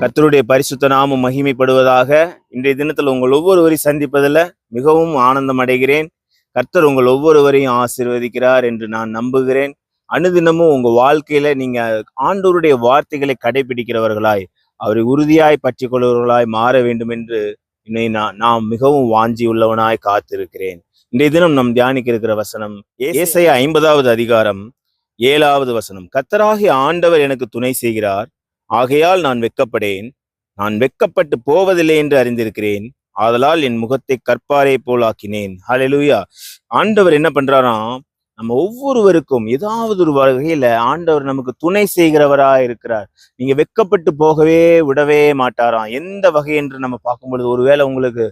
கர்த்தருடைய பரிசுத்த நாமம் மகிமைப்படுவதாக இன்றைய தினத்தில் உங்கள் ஒவ்வொருவரையும் சந்திப்பதில் மிகவும் ஆனந்தம் அடைகிறேன் கர்த்தர் உங்கள் ஒவ்வொருவரையும் ஆசிர்வதிக்கிறார் என்று நான் நம்புகிறேன். அனுதினமும் உங்க வாழ்க்கையில நீங்க ஆண்டவருடைய வார்த்தைகளை கடைபிடிக்கிறவர்களாய் அவரை உறுதியாய் பற்றி கொள்வர்களாய் மாற வேண்டும் என்று இன்னை நான் நாம் மிகவும் வாஞ்சி உள்ளவனாய் காத்திருக்கிறேன். இன்றைய தினம் நாம் தியானிக்க இருக்கிற வசனம் ஏசைய ஐம்பதாவது அதிகாரம் ஏழாவது வசனம். கர்த்தராகிய ஆண்டவர் எனக்கு துணை செய்கிறார். ஆகையால் நான் வெக்கப்படேன் நான் வெட்கப்பட்டு போவதில்லை என்று அறிந்திருக்கிறேன். ஆதலால் என் முகத்தை கற்பாரை போல் ஆக்கினேன். ஆண்டவர் என்ன பண்றாராம் நம்ம ஒவ்வொருவருக்கும் ஏதாவது ஒரு வகையில ஆண்டவர் நமக்கு துணை செய்கிறவரா இருக்கிறார். நீங்க வெட்கப்பட்டு போகவே விடவே மாட்டாராம் எந்த வகை என்று நம்ம பார்க்கும் பொழுது ஒருவேளை உங்களுக்கு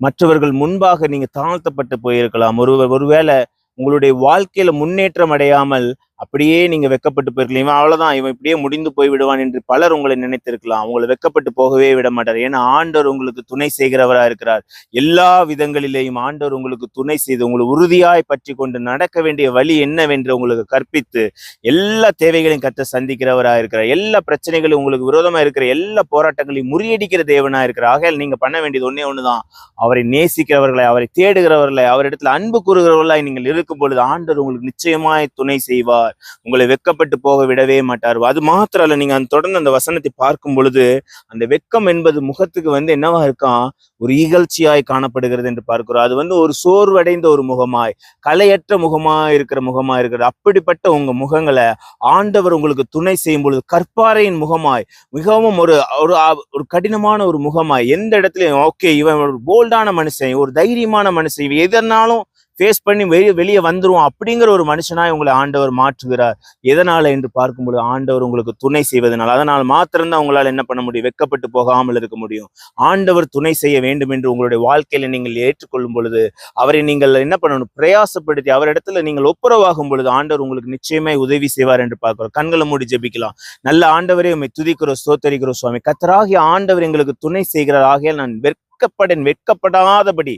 மற்றவர்கள் முன்பாக நீங்க தாழ்த்தப்பட்டு போயிருக்கலாம். ஒரு ஒருவேளை உங்களுடைய வாழ்க்கையில முன்னேற்றம் அடையாமல் அப்படியே நீங்க வெக்கப்பட்டு போயிருக்கலாம். இவன் அவ்வளவுதான். இவன் இப்படியே முடிந்து போய் விடுவான் என்று பலர் உங்களை நினைத்திருக்கலாம். உங்களை வெக்கப்பட்டு போகவே விட மாட்டார். ஏன்னா ஆண்டவர் உங்களுக்கு துணை செய்கிறவரா இருக்கிறார். எல்லா விதங்களிலேயும் ஆண்டவர் உங்களுக்கு துணை செய்து உங்களை உறுதியாய் பற்றி கொண்டு நடக்க வேண்டிய வழி என்னவென்று உங்களுக்கு கற்பித்து எல்லா தேவைகளையும் கத்த சந்திக்கிறவரா இருக்கிறார். எல்லா பிரச்சனைகளும் உங்களுக்கு விரோதமா இருக்கிற எல்லா போராட்டங்களையும் முறியடிக்கிற தேவனா இருக்கிறார். ஆகையால் நீங்க பண்ண வேண்டியது ஒன்னே ஒண்ணுதான். அவரை நேசிக்கிறவர்களை அவரை தேடுகிறவர்களை அவரிடத்துல அன்பு கூறுகிறவர்களாய் நீங்கள் இருக்கும் பொழுது ஆண்டவர் உங்களுக்கு நிச்சயமாய் துணை செய்வார். உங்களை வெட்கப்பட்டு போக விடவே மாட்டார். அது மாத்திரம் அல்ல நீங்க அந்த தொடர்ந்து அந்த வசனத்தை பார்க்கும் பொழுது அந்த வெட்கம் என்பது முகத்துக்கு வந்து என்னவா இருக்கான் ஒரு இகழ்ச்சியாய் காணப்படுகிறது என்று பார்க்கிறோம். அது வந்து ஒரு சோர்வடைந்த ஒரு முகமாய் கலையற்ற முகமாய் இருக்கிற முகமா இருக்கிறது. அப்படிப்பட்ட உங்க முகங்களை ஆண்டவர் உங்களுக்கு துணை செய்யும் பொழுது கற்பாறையின் முகமாய் மிகவும் ஒரு ஒரு ஒரு கடினமான ஒரு முகமாய் எந்த இடத்துலயும் ஓகே இவன் ஒரு போல்டான மனுஷன் ஒரு தைரியமான மனுஷன் இவன் எதனாலும் ஃபேஸ் பண்ணி வெளியே வெளியே வந்துடும் அப்படிங்கிற ஒரு மனுஷனாய் உங்களை ஆண்டவர் மாற்றுகிறார். எதனால என்று பார்க்கும்பொழுது ஆண்டவர் உங்களுக்கு துணை செய்வதனால். அதனால் மாத்திரம்தான் உங்களால் என்ன பண்ண முடியும்? வெட்கப்பட்டு போகாமல் இருக்க முடியும். ஆண்டவர் துணை செய்ய வேண்டும் என்று உங்களுடைய வாழ்க்கையில நீங்கள் ஏற்றுக்கொள்ளும் பொழுது அவரை நீங்கள் என்ன பண்ணணும்? பிரயாசப்படுத்தி அவரிடத்துல நீங்கள் ஒப்புரவாகும் பொழுது ஆண்டவர் உங்களுக்கு நிச்சயமே உதவி செய்வார் என்று பார்க்கிறோம். கண்களை மூடி ஜெபிக்கலாம். நல்ல ஆண்டவரே உண்மை துதிக்கிறோம் சோத்தரிக்கிறோம் சுவாமி. கத்தராகிய ஆண்டவர் எங்களுக்கு துணை செய்கிறார். ஆகிய நான் வெட்கப்படேன். வெட்கப்படாதபடி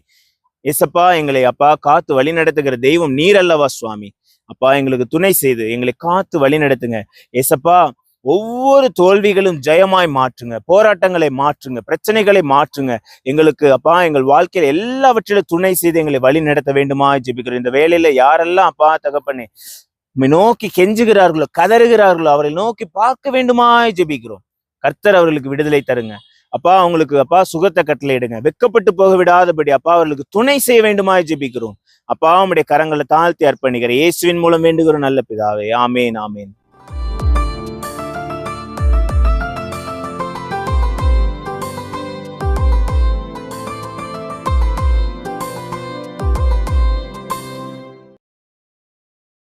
ஏசப்பா எங்களை அப்பா காத்து வழி நடத்துகிற தெய்வம் நீர் அல்லவா சுவாமி? அப்பா எங்களுக்கு துணை செய்து எங்களை காத்து வழி நடத்துங்க. ஏசப்பா ஒவ்வொரு தோல்விகளும் ஜெயமாய் மாற்றுங்க. போராட்டங்களை மாற்றுங்க. பிரச்சனைகளை மாற்றுங்க. எங்களுக்கு அப்பா எங்கள் வாழ்க்கையில எல்லாவற்றிலும் துணை செய்து எங்களை வழி நடத்த வேண்டுமா ஜெபிக்கிறோம். இந்த வேலையில யாரெல்லாம் அப்பா தகப்பனே நோக்கி கெஞ்சுகிறார்களோ கதறுகிறார்களோ அவரை நோக்கி பார்க்க வேண்டுமாய் ஜெபிக்கிறோம். கர்த்தர் அவர்களுக்கு விடுதலை தருங்க. அப்பா அவங்களுக்கு அப்பா சுகத்தை கட்டளையிடுங்க வெட்கப்பட்டு போக விடாதபடி அப்பா அவர்களுக்கு துணை செய்ய வேண்டுமாய் ஜெபிக்கிறோம். அப்பா உம்முடைய கரங்களை தாழ்த்தி அர்ப்பணிக்கிற இயேசுவின் மூலம் வேண்டுகிறோம் நல்ல பிதாவே. ஆமேன் ஆமேன்.